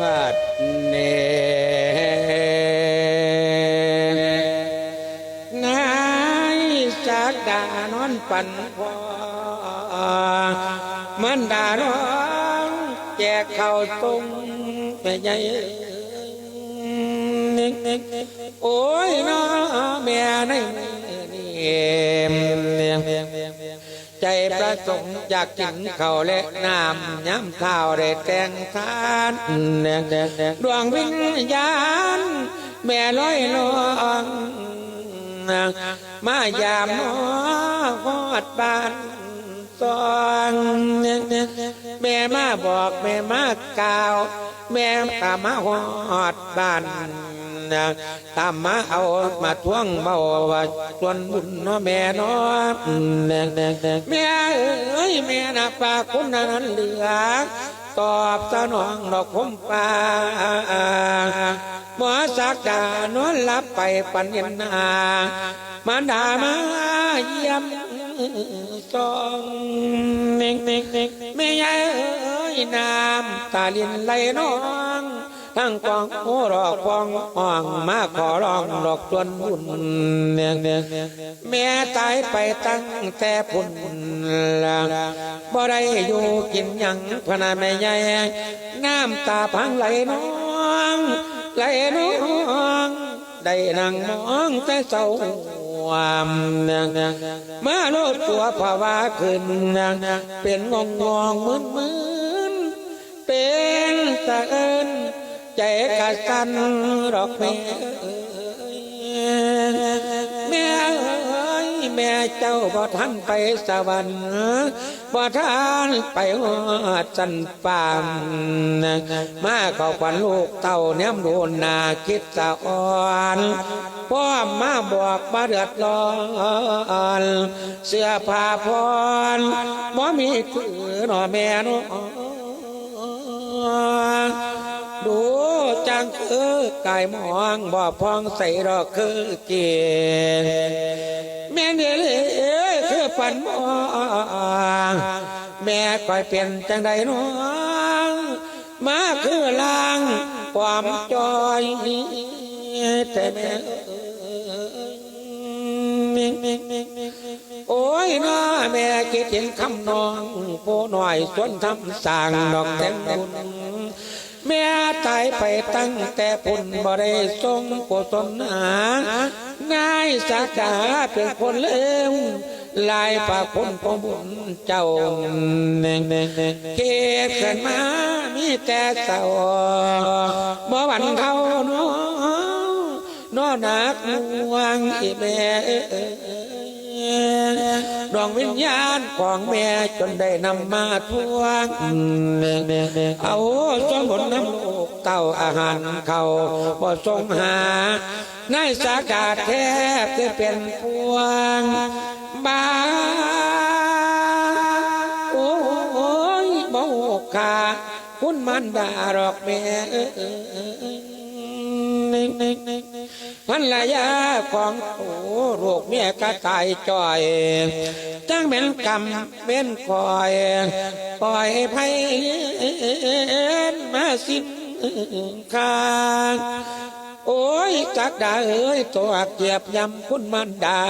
บัดเนนายจากดานอนปันพอมันดาน้องแจกข้าต้มไปใหญ่โอ้ยน้อแม่ในน ใจประสงค์อยากกินข้าวและน้ำย้ำข้าวได้แต่งทานดวงวิญญาณ แม่ลอยลองมายามนอฮอดบ้านซองแม่มาบอกแม่มากล่าว แม่ตามาฮอดบ้าน ตามมาเอามาทวงเบาว่าส่วนบุญเนาะแม่เนาะแม่เอ้ยแม่นักปากคนนั้นเหลือตอบสนองดอกคมปาหมอสักดานอนหลับไปปัญญนามาดามาเยี่ยมซองเน่งเน่งเน่งแม่ยายเอ้ยน้ำตาลินไหลน้อง ทั้งกองโอ้รอกฟองอ่องมาขอร้องดอกจวนบุญเนียงเนียงแม่ตายไปตั้งแต่พุ่นละบ่ได้อยู่กินหยังพนาแม่ใหญ่น้ำตาพังไหลน้องไหลน้องได้นั่งมองแต่เศร้าความมาโลดตัวภาวะขึ้นเป็นงงงงมึนมึนเป็นตะเอิน ใจกะสันดอกแม่เอ้ยแม่เอ้ยแม่เจ้าบ่ทันไปสวรรค์บ่ทันไปหอดสันปามมาข้าควันลูกเต่าเนียมโดนนาคิดสะอ่อนพ่อมาบอกมาเดือดร้อนเสื้อผ้าพรบ่มีถือหนอแม่นดู จังคือกายมองบ่พองใส่ดอกคือเกียแม่เนี่ยเลยคือปันมองแม่คอยเปลี่ยนจังใดน้องมาคือลางความจอยแต่แม่โอ้ยน้าแม่คิดเห็นคำนองโปหน่อยสวนทำสร้างดอกแตงบุญ แม่ตายไปตั้งแต่พุ่นบ่ได้ทรงกุศลหานายสักดาเป็นคนเลวลายปากพุ่นพบุญเจ้าเน่งเน่งเก็บขึ้นมามีแต่เศร้าบ่หวันเขานาะนอหนักห่วงอีแม่ วงวิญญาณของแม่จนได้นำมาทวงเอาส่วนบนน้ำลูกเต้าอาหารเขาบ่ทรงหานายสากาศแทบจะเป็นพวงบาโอ้ยบ่ขาคุณมันดาหรอกแม่ เอ้ยพันละยาของโอ้โรคเมียกะตายจ่อยจังเป็นกรรมเป็นคอยปล่อยไพมาสิ้นค่าโอ้ยจักดาเอ้ยตัวเกียบยำคุณมันดา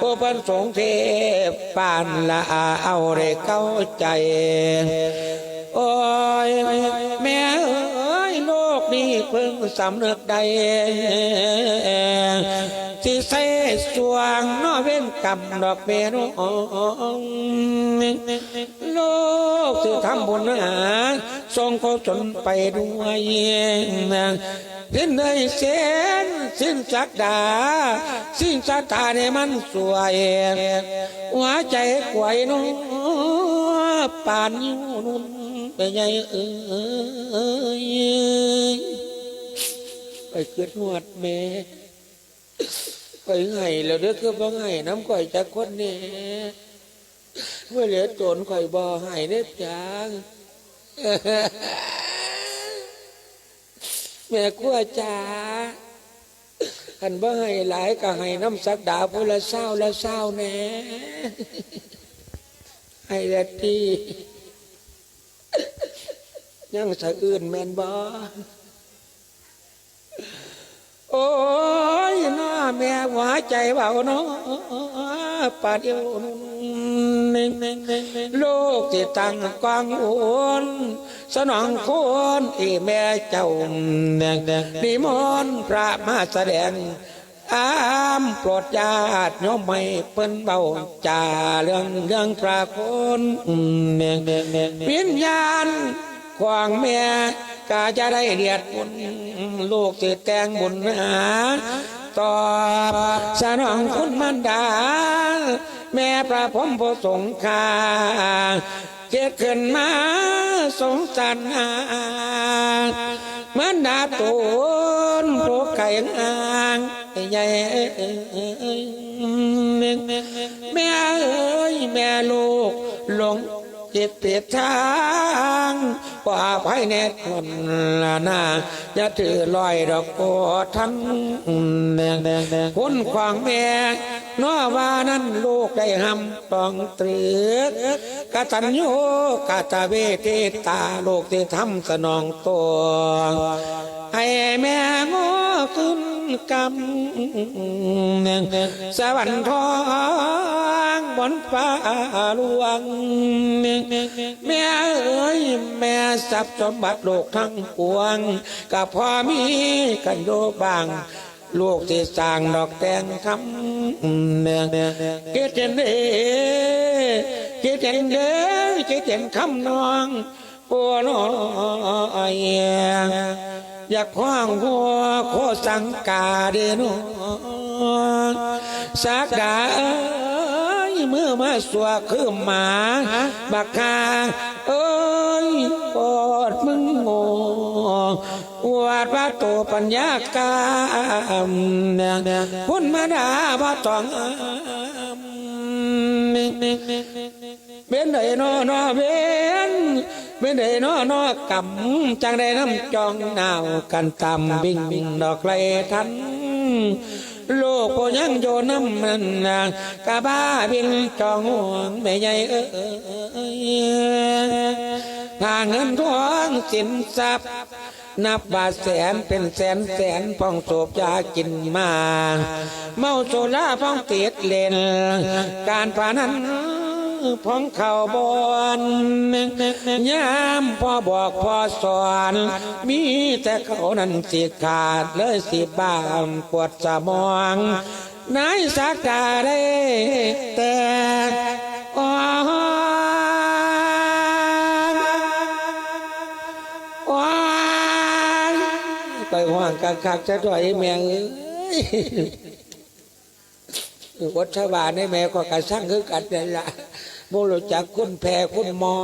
ผู้พันสงเทพปานละอาเอาได้เข้าใจ โอ้ยแม่เอ้ย นี้เพิ่งสำนึกได้ที่เสสวงนอเว้นกำดอกเบี้ยน้องโลกที่ทำบุญหาทรงเขาจนไปด้วยสิ้นเลยเส้นสิ้นสักดา สิ้นสักตาเนี่ยมันสวย หัวใจกวยน้อปานอยู่นุ่นไปใหญ่เอ้ย ไปเกิดหวดแม่ไปไห้แล้วเด้อคือบ่ไห้น้ำก่อยจากคนนี้เมื่อเหลือโจนข่อยบ่ไห้เด้อจางแม่กลัวจ้าขันบ่ให้หลายก็ให้น้ำสักดาผู้ละเศร้าละเศร้าแหน่ให้ละทียังสะอื่นแม่นบ่ โอ้ยน้าแม่หัวใจเบาเนาะปาดียวลูกที่ตั้งกวางอุนสนองคนที่แม่เจ้านิมนต์พระมาแสดงอามโปรดญาติโยมไม่เปิ้นเบาจ่าเรื่องเรื่องพระคนวิญญาณควางแม่ ก็จะได้เดียดบุญลูกสิแตงบุญหาต่อสนองคุณมันดา แม่พระพรหมโพสงคาเกิดขึ้นมาสงสารหามันดาตูนโปรไก่อ่างใหญ่แม่เอ้ยแม่ลูกหลงเจิตเปียทาง ว่าภายในคนละนาอย่าถือลอยดอกโกทันคุณขวางแม่นอว่านั้นลูกได้หำต้องตรึกกตัญญูกตเวทิตาลูกที่ทำสนองตัวให้แม่งอขึ้นกำสวรรค์ทอง นฟ้าลวง แม่เอ้ยแม่ทรัพย์สมบัติโลกทั้งปวงกับพ่อมีกันโยบางลูกที่สร้างดอกแตงคำเกิดเห็นเด้เกิดเห็นเด้เกิดเห็นคำน้องปัวน้อยอยากคว้างหัวโคสังกาเดนสักดา มื่อมาสัวคือหมาบักคาเอ้ยปอดมึงโง่วาดว่าโตปัญญากามพุ่นมาดาบ่ต้องอามเป็นไดนอนอเวนเป็นไดนอนอกำจังได้น้ำจองหนาวกันตำบิ่งบิ่งดอกไลทันโลกโพยังโยน้ำมันนางกะบ้าบินจองห่วงแม่ใหญ่เอ้ยทางเงินทองสินทรัพย์นับบาทแสนเป็นแสนแสนพองโศบยากินมา เมาโซลาพองเติดเลนการพานั้น พองเข่าบอนยามพ่อบอกพ่อสอน มีแต่เขานั้นสิขาดเลยสิบ้ามปวดสมองนายสักดาได้แต่อ่อนไปห่วงกักคักจะถอยแมงเอ้ยวัชบาลในแม่ก็กระสั่งคือกันนี่นละ โมรู้จักคุณแพรคุณหมอ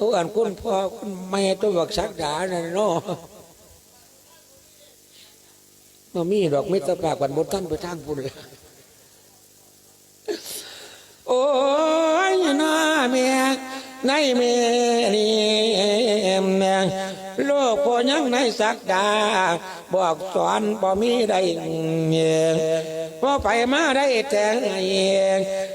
ตัวอันคุณพ่อคุณแม่ตัวบักสักดานั่นเนาะมามีดอกมิตรภาพกันบนท่านไปทางพุ่นเลยโอ้ยน้าเมียในเมียนี่แม่โลกพอยังในสักดา บอกสอนบ่มีได้เงียพอไปมาได้แต่งเอง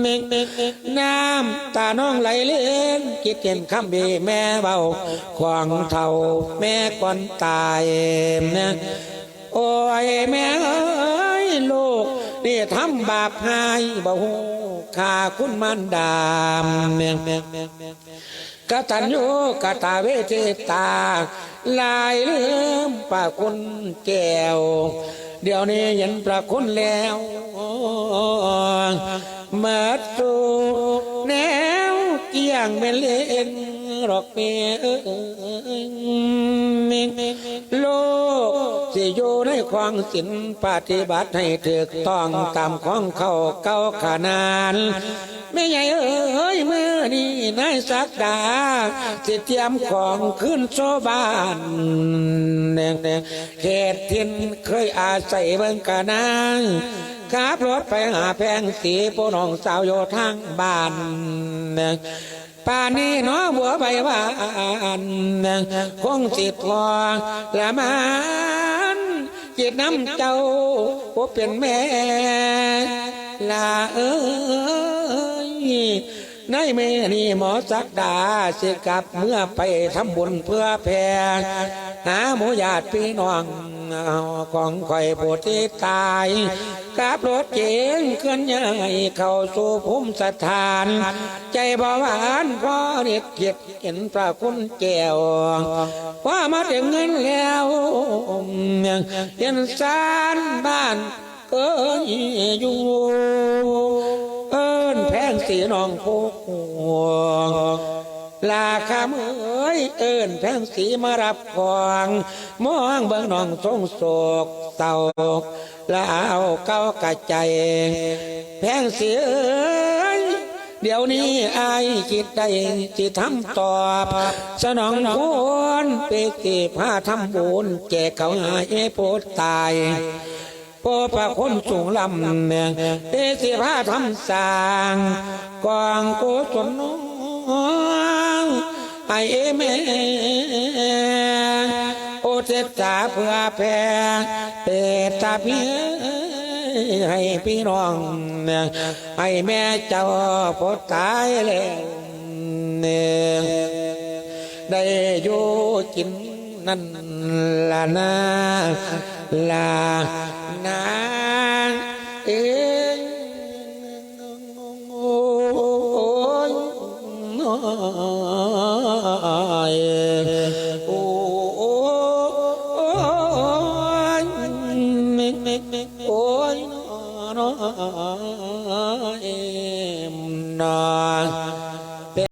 เมงเบายามลูกชายนกกินเหล้าเมามาแล้วบาบินน้ำตาน้องไหลเล่นคิดเห็นคำบีแม่เบาควางเท่าแม่ก่อนตายนะโอ้ยแม่เอ้ยลูกนี่ทำบาปให้บ่ฮู้ข้าคุณมันดามแมงกตัญญูกตาเวทิตา ลายลืมปาคุณแก้ว เดี๋ยวนี้เห็นประคุณแล้ว เมื่อตูแนวเกี่ยงเมเล่นหรอกเมียโลกสิอยู่ในความสินปฏิบัติให้ถูกต้องตามของเขาเก้าขนานไม่ใหญ่เอ้ยเมื่อนี้นายสักดาสิเตรียมของขึ้นโซบานแดงแดงเขตทินเคยอาศัยเบิ่งกะนาง ขับรถไปหาแพงสีผู้น้องสาวอยู่ทางบ้านป่านนี้น้องบัวใบวานคงสิทองละมันจิตน้ำเจ้าผู้เป็นแม่ลาเอ้ยในเมนี่หมอสักดาสิกลับเมื่อไปทำบุญเพื่อแผ่ หาหมูญาติพี่น้องของข่อยผู้ที่ตายกับรถเก๋งเคลื่อนย้ายเข้าสู่ภูมิสถาน ใจบ่หวานพอเรียกเกียรติเห็นพระคุณแก้วว่ามาถึงเงินแล้วเห็นสารบ้านเอ้ยอยู่เอิ้นแพงสีน้องโคก ลาคำเอ้ยเอิ้นแพงสีมารับของมองเบิ่งน้องทรงโศกเศร้าล้วเอาเก้ากระใจ แพงสีเอ้ยเดี๋ยวนี้อายคิดได้จิทำตอบ สนองคนเปกีพาทำบุญแจกเขาหายโพดตายโปพระคนสูงลำเนียงเอสิพาทำสางกองกุศลน้อง ไอแม่โอเทศาเพื่อแผ่เปตาเพี่ให้พี่น้องเนี่ยให้แม่เจ้าพอตายแล้วเนี่ยได้อยู่กินนั่นละนาลานา